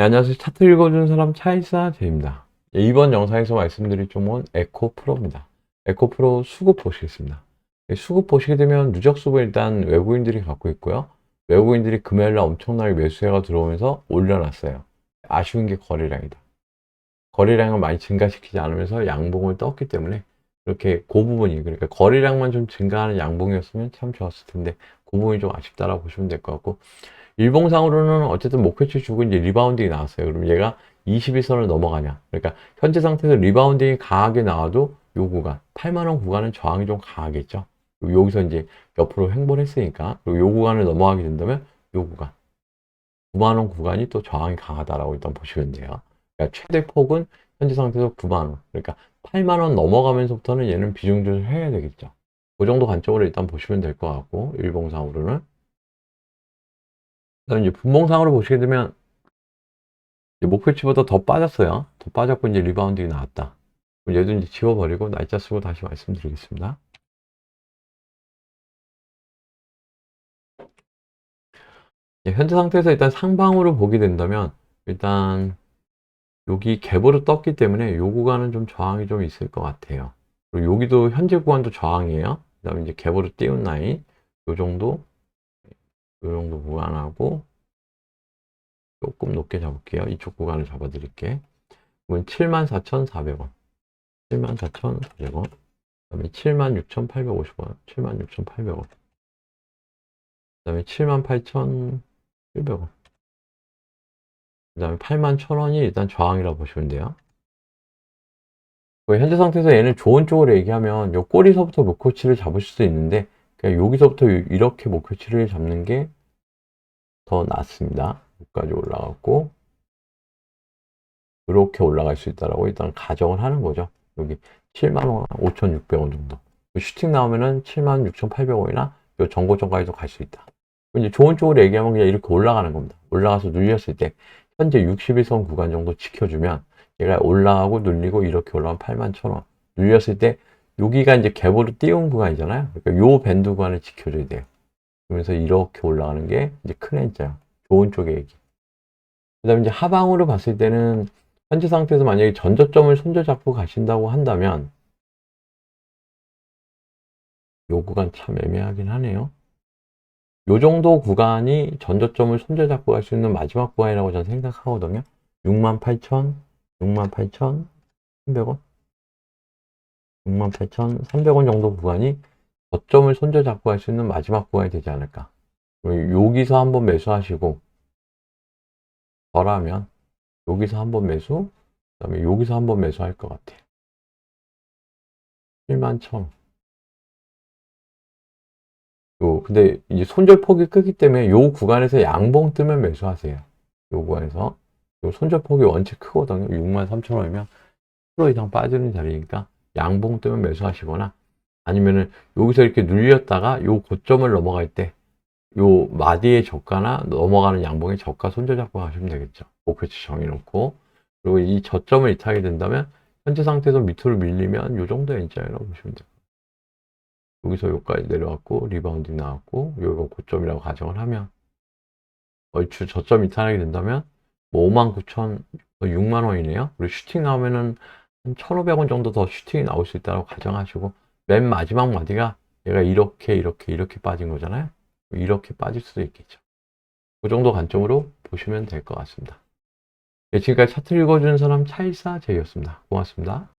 네, 안녕하세요. 차트 읽어주는 사람 차이사 제입니다. 예, 이번 영상에서 말씀드릴 종목은 에코 프로입니다. 에코 프로 수급 보시겠습니다. 예, 수급 보시게 되면 누적 수급 일단 외국인들이 갖고 있고요. 외국인들이 금요일날 엄청나게 매수해가 들어오면서 올려놨어요. 아쉬운 게 거래량이다. 거래량을 많이 증가시키지 않으면서 양봉을 떴기 때문에 이렇게 그 부분이 그러니까 거래량만 좀 증가하는 양봉이었으면 참 좋았을 텐데 그 부분이 좀 아쉽다라고 보시면 될 것 같고 일봉상으로는 어쨌든 목표치 주고 이제 리바운딩이 나왔어요. 그럼 얘가 21선을 넘어가냐? 그러니까 현재 상태에서 리바운딩이 강하게 나와도 요 구간 8만원 구간은 저항이 좀 강하겠죠. 여기서 이제 옆으로 횡보를 했으니까 그리고 요 구간을 넘어가게 된다면 요 구간 9만원 구간이 또 저항이 강하다라고 일단 보시면 돼요. 그러니까 최대 폭은 현재 상태에서 9만원. 그러니까 8만원 넘어가면서부터는 얘는 비중 조절 해야 되겠죠. 그 정도 관점으로 일단 보시면 될 것 같고 일봉상으로는 그다음에 이제 분봉상으로 보시게 되면 목표치보다 더 빠졌어요. 더 빠졌고 이제 리바운딩이 나왔다. 그럼 얘도 이제 지워버리고 날짜 쓰고 다시 말씀드리겠습니다. 예, 현재 상태에서 일단 상방으로 보게 된다면 일단 여기 갭으로 떴기 때문에 요 구간은 좀 저항이 좀 있을 것 같아요. 그리고 여기도 현재 구간도 저항이에요. 그 다음에 이제 갭으로 띄운 라인 요 정도 요 정도 구간하고 조금 높게 잡을게요. 이쪽 구간을 잡아드릴게. 이건 74,400원. 74,400원. 그 다음에 76,850원. 76,800원. 그 다음에 78,700원. 그 다음에 81,000원이 일단 저항이라고 보시면 돼요. 그 현재 상태에서 얘는 좋은 쪽으로 얘기하면 요 꼬리서부터 목표치를 잡으실 수 있는데 그냥 여기서부터 이렇게 목표치를 잡는 게 더 낫습니다. 여기까지 올라갔고 이렇게 올라갈 수 있다라고 일단 가정을 하는 거죠. 여기 7만원, 5,600원 정도. 슈팅 나오면은 76,800원이나 요 전고점까지도 갈 수 있다. 이제 좋은 쪽으로 얘기하면 그냥 이렇게 올라가는 겁니다. 올라가서 눌렸을 때 현재 61선 구간 정도 지켜주면 얘가 올라가고 눌리고 이렇게 올라가면 8만 1,000원. 눌렸을 때 여기가 이제 갭으로 띄운 구간이잖아요. 그러니까 요 밴드 구간을 지켜줘야 돼요. 그러면서 이렇게 올라가는 게 이제 큰 N자요. 좋은 쪽의 얘기. 그 다음에 이제 하방으로 봤을 때는 현재 상태에서 만약에 전저점을 손절잡고 가신다고 한다면 요 구간 참 애매하긴 하네요. 요 정도 구간이 전저점을 손절잡고 갈 수 있는 마지막 구간이라고 저는 생각하거든요. 68,000, 68,300원? 68,300원 정도 구간이 저점을 손절 잡고 갈 수 있는 마지막 구간이 되지 않을까. 여기서 한번 매수하시고, 덜하면, 여기서 한번 매수, 그 다음에 여기서 한번 매수할 것 같아요. 7만 1 요, 근데 이제 손절 폭이 크기 때문에 요 구간에서 양봉 뜨면 매수하세요. 요 구간에서. 요 손절 폭이 원체 크거든요. 6만 3천 원이면 10% 이상 빠지는 자리니까 양봉 뜨면 매수하시거나 아니면은 여기서 이렇게 눌렸다가 요 고점을 넘어갈 때 요 마디의 저가나 넘어가는 양봉의 저가 손절 잡고 가시면 되겠죠. 목표치 정해놓고 그리고 이 저점을 이탈하게 된다면 현재 상태에서 밑으로 밀리면 요 정도 N자라고 보시면 돼요. 여기서 여기까지 내려왔고 리바운딩 나왔고 여기가 고점이라고 가정을 하면 얼추 저점 이탈하게 된다면 뭐 59,000, 6만 원이네요. 그리고 슈팅 나오면은 한 1,500원 정도 더 슈팅이 나올 수 있다고 가정하시고 맨 마지막 마디가 얘가 이렇게 이렇게 이렇게 빠진 거잖아요. 이렇게 빠질 수도 있겠죠. 그 정도 관점으로 보시면 될 것 같습니다. 네, 지금까지 차트 읽어주는 사람 차일사 제이였습니다. 고맙습니다.